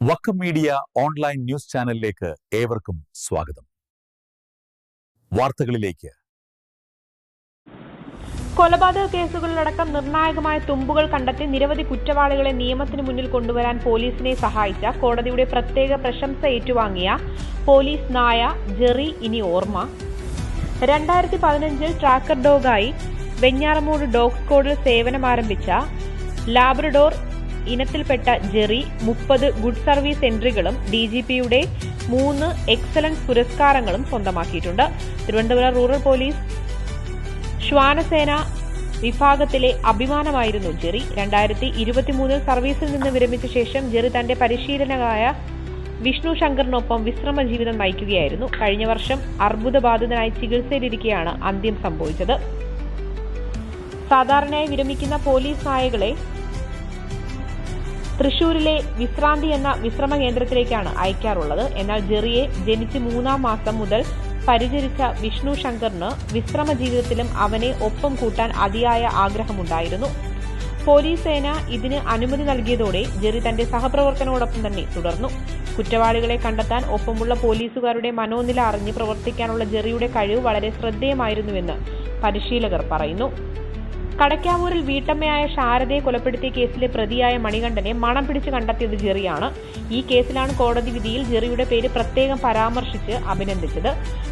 Vakkom media online news ചാനലിലേക്ക് ഏവർക്കും സ്വാഗതം. വാർത്തകളിലേക്ക്. കൊലപാതക കേസുകളിലടക്കം നിർണായകമായ തുമ്പുകൾ കണ്ടെത്തി നിരവധി കുറ്റവാളികളെ നിയമത്തിന് മുന്നിൽ കൊണ്ടുവരാൻ പോലീസിനെ സഹായിച്ച കോടതിയുടെ പ്രത്യേക പ്രശംസ ഏറ്റുവാങ്ങിയ പോലീസ് നായ ജെറി ഇനി ഓർമ്മ. രണ്ടായിരത്തി പതിനഞ്ചിൽ ട്രാക്കർ ഡോഗായി വെഞ്ഞാറമൂട് ഡോഗ് സ്കോഡിൽ സേവനമാരംഭിച്ച ലാബ്രഡോർ ഇനത്തിൽപ്പെട്ട ജെറി മുപ്പത് ഗുഡ് സർവീസ് എൻട്രികളും ഡി ജി പിയുടെ മൂന്ന് എക്സലൻസ് പുരസ്കാരങ്ങളും സ്വന്തമാക്കിയിട്ടുണ്ട്. തിരുവനന്തപുരം റൂറൽ പോലീസ് ശ്വാനസേന വിഭാഗത്തിലെ അഭിമാനമായിരുന്നു ജെറി. രണ്ടായിരത്തി ഇരുപത്തിമൂന്നിൽ സർവീസിൽ നിന്ന് വിരമിച്ച ശേഷം ജെറി തന്റെ പരിശീലനകായ വിഷ്ണു ശങ്കറിനൊപ്പം വിശ്രമ ജീവിതം നയിക്കുകയായിരുന്നു. കഴിഞ്ഞ വർഷം അർബുദബാധിതനായി ചികിത്സയിലിരിക്കെയാണ് അന്ത്യം സംഭവിച്ചത്. സാധാരണയായി വിരമിക്കുന്ന പോലീസ് നായകളെ തൃശൂരിലെ വിശ്രാന്തി എന്ന വിശ്രമ കേന്ദ്രത്തിലേക്കാണ് അയക്കാറുള്ളത്. എന്നാൽ ജെറിയെ ജനിച്ച് മൂന്നാം മാസം മുതൽ പരിചരിച്ച വിഷ്ണു ശങ്കറിന് വിശ്രമ ജീവിതത്തിലും അവനെ ഒപ്പം കൂട്ടാൻ അതിയായ ആഗ്രഹമുണ്ടായിരുന്നു. പോലീസ് സേന ഇതിന് അനുമതി നൽകിയതോടെ ജെറി തന്റെ സഹപ്രവർത്തനോടൊപ്പം തന്നെ തുടർന്നു. കുറ്റവാളികളെ കണ്ടെത്താൻ ഒപ്പമുള്ള പോലീസുകാരുടെ മനോനില അറിഞ്ഞ് പ്രവർത്തിക്കാനുള്ള ജെറിയുടെ കഴിവ് വളരെ ശ്രദ്ധേയമായിരുന്നുവെന്ന് പരിശീലകർ പറയുന്നു. കടക്കാവൂരിൽ വീട്ടമ്മയായ ശാരദയെ കൊലപ്പെടുത്തിയ കേസിലെ പ്രതിയായ മണികണ്ഠനെ മണം പിടിച്ച് കണ്ടെത്തിയത് ജെറിയാണ്. ഈ കേസിലാണ് കോടതി വിധിയിൽ ജെറിയുടെ പേര് പ്രത്യേകം പരാമർശിച്ച് അഭിനന്ദിച്ചത്.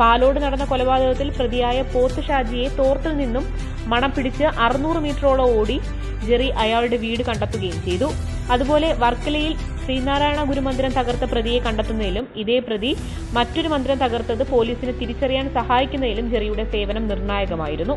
പാലോട് നടന്ന കൊലപാതകത്തിൽ പ്രതിയായ പോത്ത് ഷാജിയെ തോർത്തിൽ നിന്നും മണം പിടിച്ച് അറുന്നൂറ് മീറ്ററോളം ഓടി ജെറി അയാളുടെ വീട് കണ്ടെത്തുകയും ചെയ്തു. അതുപോലെ വർക്കലയിൽ ശ്രീനാരായണ ഗുരുമന്ദിരം തകർത്ത പ്രതിയെ കണ്ടെത്തുന്നതിലും ഇതേ പ്രതി മറ്റൊരു മന്ദിരം തകർത്തത് പോലീസിനെ തിരിച്ചറിയാൻ സഹായിക്കുന്നതിലും ജെറിയുടെ സേവനം നിർണായകമായിരുന്നു.